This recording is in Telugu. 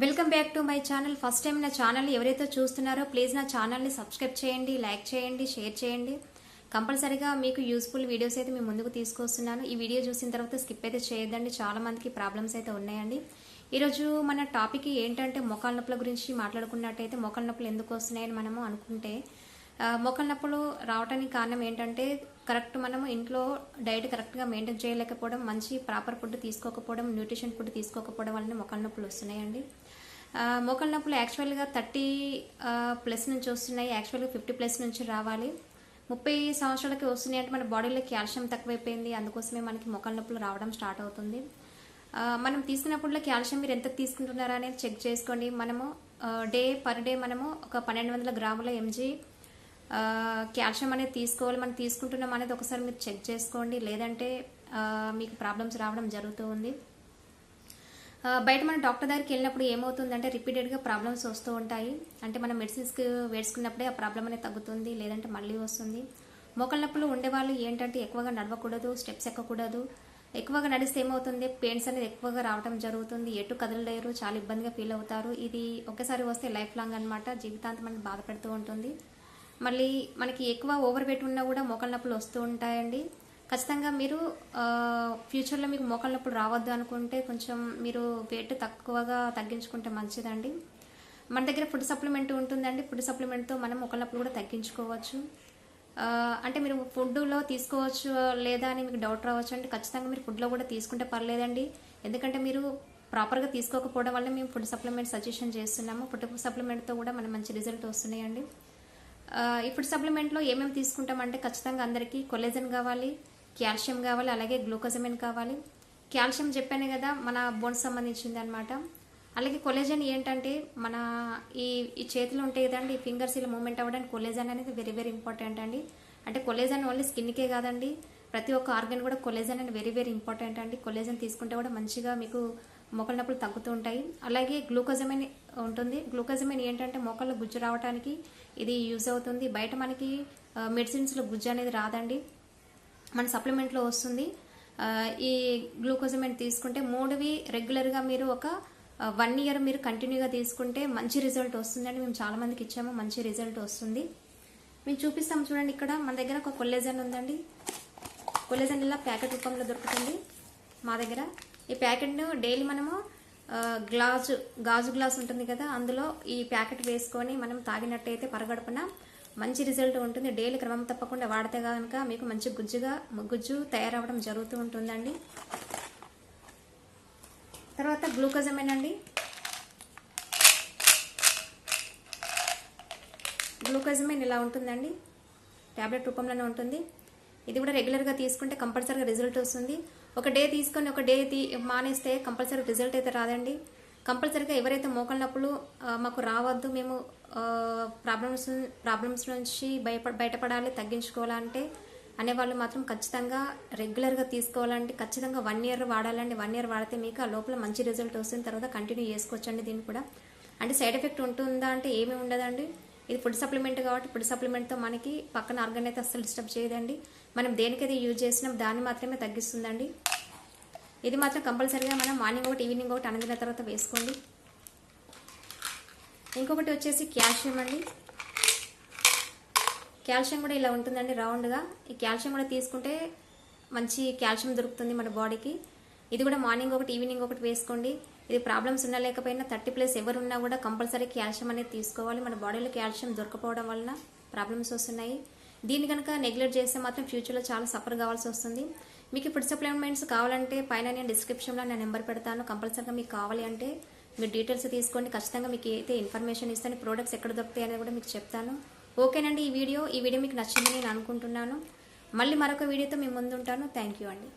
Welcome back to my channel. First time నా ఛానల్ ఎవరైతే చూస్తున్నారో ప్లీజ్ నా ఛానల్ని సబ్స్క్రైబ్ చేయండి లైక్ చేయండి షేర్ చేయండి. కంపల్సరీగా మీకు యూస్ఫుల్ వీడియోస్ అయితే మేము ముందుకు తీసుకొస్తున్నాను. ఈ వీడియో చూసిన తర్వాత స్కిప్ అయితే చేయొద్దండి. చాలా మందికి ప్రాబ్లమ్స్ అయితే ఉన్నాయండి. ఈరోజు మన టాపిక్ ఏంటంటే మోకాల నొప్పుల గురించి మాట్లాడుకున్నట్టయితే మోకాల నొప్పులు ఎందుకు వస్తున్నాయని మనము అనుకుంటే ఆ, నొప్పులు రావడానికి కారణం ఏంటంటే కరెక్ట్ మనము ఇంట్లో డైట్ కరెక్ట్గా మెయింటైన్ చేయలేకపోవడం మంచి ప్రాపర్ ఫుడ్ తీసుకోకపోవడం న్యూట్రిషన్ ఫుడ్ తీసుకోకపోవడం వలన మొక్కల నొప్పులు వస్తున్నాయండి. ఆ, నొప్పులు యాక్చువల్గా థర్టీ ప్లస్ నుంచి వస్తున్నాయి. యాక్చువల్గా ఫిఫ్టీ ప్లస్ నుంచి రావాలి. ముప్పై సంవత్సరాలకి వస్తున్నాయి అంటే మన బాడీలో క్యాల్షియం తక్కువైపోయింది. అందుకోసమే మనకి మొక్కల నొప్పులు రావడం స్టార్ట్ అవుతుంది. మనం తీసుకున్నప్పుడు క్యాల్షియం మీరు ఎంత తీసుకుంటున్నారా అనేది చెక్ చేసుకోండి. మనము డే పర్ డే మనము ఒక పన్నెండు వందల గ్రాముల ఎంజీ కాల్షియం అనేది తీసుకోవాలి మనం తీసుకుంటున్నాం అనేది ఒకసారి మీరు చెక్ చేసుకోండి. లేదంటే మీకు ప్రాబ్లమ్స్ రావడం జరుగుతూ ఉంది. బయట మన డాక్టర్ దగ్గరికి వెళ్ళినప్పుడు ఏమవుతుందంటే రిపీటెడ్గా ప్రాబ్లమ్స్ వస్తూ ఉంటాయి. అంటే మనం మెడిసిన్స్కి వేసుకున్నప్పుడే ఆ ప్రాబ్లం అనేది తగ్గుతుంది లేదంటే మళ్ళీ వస్తుంది. మోకల నొప్పులు ఉండేవాళ్ళు ఏంటంటే ఎక్కువగా నడవకూడదు స్టెప్స్ ఎక్కకూడదు. ఎక్కువగా నడిస్తే ఏమవుతుంది పెయిన్స్ అనేది ఎక్కువగా రావడం జరుగుతుంది. ఎటు కదలలేరు చాలా ఇబ్బందిగా ఫీల్ అవుతారు. ఇది ఒకేసారి వస్తే లైఫ్ లాంగ్ అనమాట జీవితాంతం అనేది బాధపెడుతూ ఉంటుంది. మళ్ళీ మనకి ఎక్కువ ఓవర్ వెయిట్ ఉన్నా కూడా మోకాళ్ళ నొప్పులు వస్తూ ఉంటాయండి. ఖచ్చితంగా మీరు ఫ్యూచర్లో మీకు మోకాళ్ళ నొప్పులు రావద్దు అనుకుంటే కొంచెం మీరు వెయిట్ తక్కువగా తగ్గించుకుంటే మంచిదండి. మన దగ్గర ఫుడ్ సప్లిమెంట్ ఉంటుందండి. ఫుడ్ సప్లిమెంట్తో మనం మోకాళ్ళ నొప్పులు కూడా తగ్గించుకోవచ్చు. అంటే మీరు ఫుడ్లో తీసుకోవచ్చు లేదా అని మీకు డౌట్ రావచ్చు అంటే ఖచ్చితంగా మీరు ఫుడ్లో కూడా తీసుకుంటే పర్లేదండి. ఎందుకంటే మీరు ప్రాపర్గా తీసుకోకపోవడం వల్ల మేము ఫుడ్ సప్లిమెంట్ సజెషన్ చేస్తున్నాము. ఫుడ్ సప్లిమెంట్తో కూడా మనం మంచి రిజల్ట్ వస్తున్నాయండి. ఇప్పుడు ఈ ఫుడ్ సప్లిమెంట్లో ఏమేమి తీసుకుంటామంటే ఖచ్చితంగా అందరికీ కొలెజన్ కావాలి కాల్షియం కావాలి అలాగే గ్లూకోజమిన్ కావాలి. కాల్షియం చెప్పాను కదా మన బోన్స్ సంబంధించింది అనమాట అలాగే కొలెజన్ ఏంటంటే మన ఈ ఈ చేతులు ఉంటాయి కదండి ఈ ఫింగర్స్ ఇలా మూమెంట్ అవ్వడానికి కొలెజన్ అనేది వెరీ వెరీ ఇంపార్టెంట్ అండి. అంటే కొలెజన్ ఓన్లీ స్కిన్కే కాదండి ప్రతి ఒక్క ఆర్గన్ కూడా కొలెజన్ అనేది వెరీ వెరీ ఇంపార్టెంట్ అండి. కొలెజన్ తీసుకుంటే కూడా మంచిగా మీకు మోకాళ్ళ నొప్పులు తగ్గుతూ ఉంటాయి. అలాగే గ్లూకోజమైన్ ఉంటుంది. గ్లూకోజమైన్ ఏంటంటే మోకాళ్ళ గుజ్జు రావడానికి ఇది యూజ్ అవుతుంది. బయట మనకి మెడిసిన్స్లో గుజ్జు అనేది రాదండి. మన సప్లిమెంట్లో వస్తుంది. ఈ గ్లూకోజమైన్ తీసుకుంటే మూడువి రెగ్యులర్గా మీరు ఒక వన్ ఇయర్ మీరు కంటిన్యూగా తీసుకుంటే మంచి రిజల్ట్ వస్తుందండి. మేము చాలామందికి ఇచ్చాము. మంచి రిజల్ట్ వస్తుంది. మేము చూపిస్తాము చూడండి ఇక్కడ. మన దగ్గర ఒక కొల్లెజన్ ఉందండి. కొల్లెజన్ ఇలా ప్యాకెట్ రూపంలో దొరుకుతుంది మా దగ్గర. ఈ ప్యాకెట్ను డైలీ మనము గ్లాసు గ్లాజు గాజు గ్లాస్ ఉంటుంది కదా అందులో ఈ ప్యాకెట్ వేసుకొని మనం తాగినట్టయితే పరగడుపున మంచి రిజల్ట్ ఉంటుంది. డైలీ క్రమం తప్పకుండా వాడితే కనుక మీకు మంచి గుజ్జుగా గుజ్జు తయారవడం జరుగుతూ ఉంటుందండి. తర్వాత గ్లూకోజమేనండి గ్లూకోజమైన్ ఇలా ఉంటుందండి. ట్యాబ్లెట్ రూపంలోనే ఉంటుంది. ఇది కూడా రెగ్యులర్గా తీసుకుంటే కంపల్సరీగా రిజల్ట్ వస్తుంది. ఒక డే తీసుకొని ఒక డే తీ మానేస్తే కంపల్సరీ రిజల్ట్ అయితే రాదండి. కంపల్సరీగా ఎవరైతే మోకాళ్ళ నొప్పులు మాకు రావద్దు మేము ప్రాబ్లమ్స్ ప్రాబ్లమ్స్ నుంచి భయపడ బయటపడాలి తగ్గించుకోవాలంటే అనేవాళ్ళు మాత్రం ఖచ్చితంగా రెగ్యులర్గా తీసుకోవాలంటే ఖచ్చితంగా వన్ ఇయర్ వాడాలండి. వన్ ఇయర్ వాడితే మీకు ఆ లోపల మంచి రిజల్ట్ వస్తుంది. తర్వాత కంటిన్యూ చేసుకోవచ్చండి దీన్ని కూడా. అంటే సైడ్ ఎఫెక్ట్ ఉంటుందా అంటే ఏమీ ఉండదండి. ఇది ఫుడ్ సప్లిమెంట్ కాబట్టి ఫుడ్ సప్లిమెంట్తో మనకి పక్కన ఆర్గన్ అయితే అస్సలు డిస్టర్బ్ చేయదండి. మనం దేనికైతే యూజ్ చేసినాం దాన్ని మాత్రమే తగ్గిస్తుందండి. ఇది మాత్రం కంపల్సరీగా మనం మార్నింగ్ ఒకటి ఈవినింగ్ ఒకటి అనందిన తర్వాత వేసుకోండి. ఇంకొకటి వచ్చేసి క్యాల్షియం అండి. క్యాల్షియం కూడా ఇలా ఉంటుందండి రౌండ్గా ఈ క్యాల్షియం కూడా తీసుకుంటే మంచి క్యాల్షియం దొరుకుతుంది మన బాడీకి ఇది కూడా మార్నింగ్ ఒకటి ఈవినింగ్ ఒకటి వేసుకోండి. ఇది ప్రాబ్లమ్స్ ఉన్నా లేకపోయినా థర్టీ ప్లస్ ఎవరున్నా కూడా కంపల్సరీ కాల్షియం అనేది తీసుకోవాలి. మన బాడీలో కాల్షియం దొరకపోవడం వలన ప్రాబ్లమ్స్ వస్తున్నాయి. దీన్ని కనుక నెగ్లెక్ట్ చేస్తే మాత్రం ఫ్యూచర్లో చాలా సఫర్ కావాల్సి వస్తుంది. మీకు ఫుడ్ సప్లిమెంట్స్ కావాలంటే పైన నేను డిస్క్రిప్షన్లో నా నెంబర్ పెడతాను. కంపల్సరీగా మీకు కావాలి అంటే మీరు డీటెయిల్స్ తీసుకోండి. ఖచ్చితంగా మీకు అయితే ఇన్ఫర్మేషన్ ఇస్తాను ప్రోడక్ట్స్ ఎక్కడ దొరుకుతాయి అనేది కూడా మీకు చెప్తాను. ఓకేనండి ఈ వీడియో. ఈ వీడియో మీకు నచ్చిందని నేను అనుకుంటున్నాను. మళ్ళీ మరొక వీడియోతో మీ ముందుంటాను. థ్యాంక్ యూ అండి.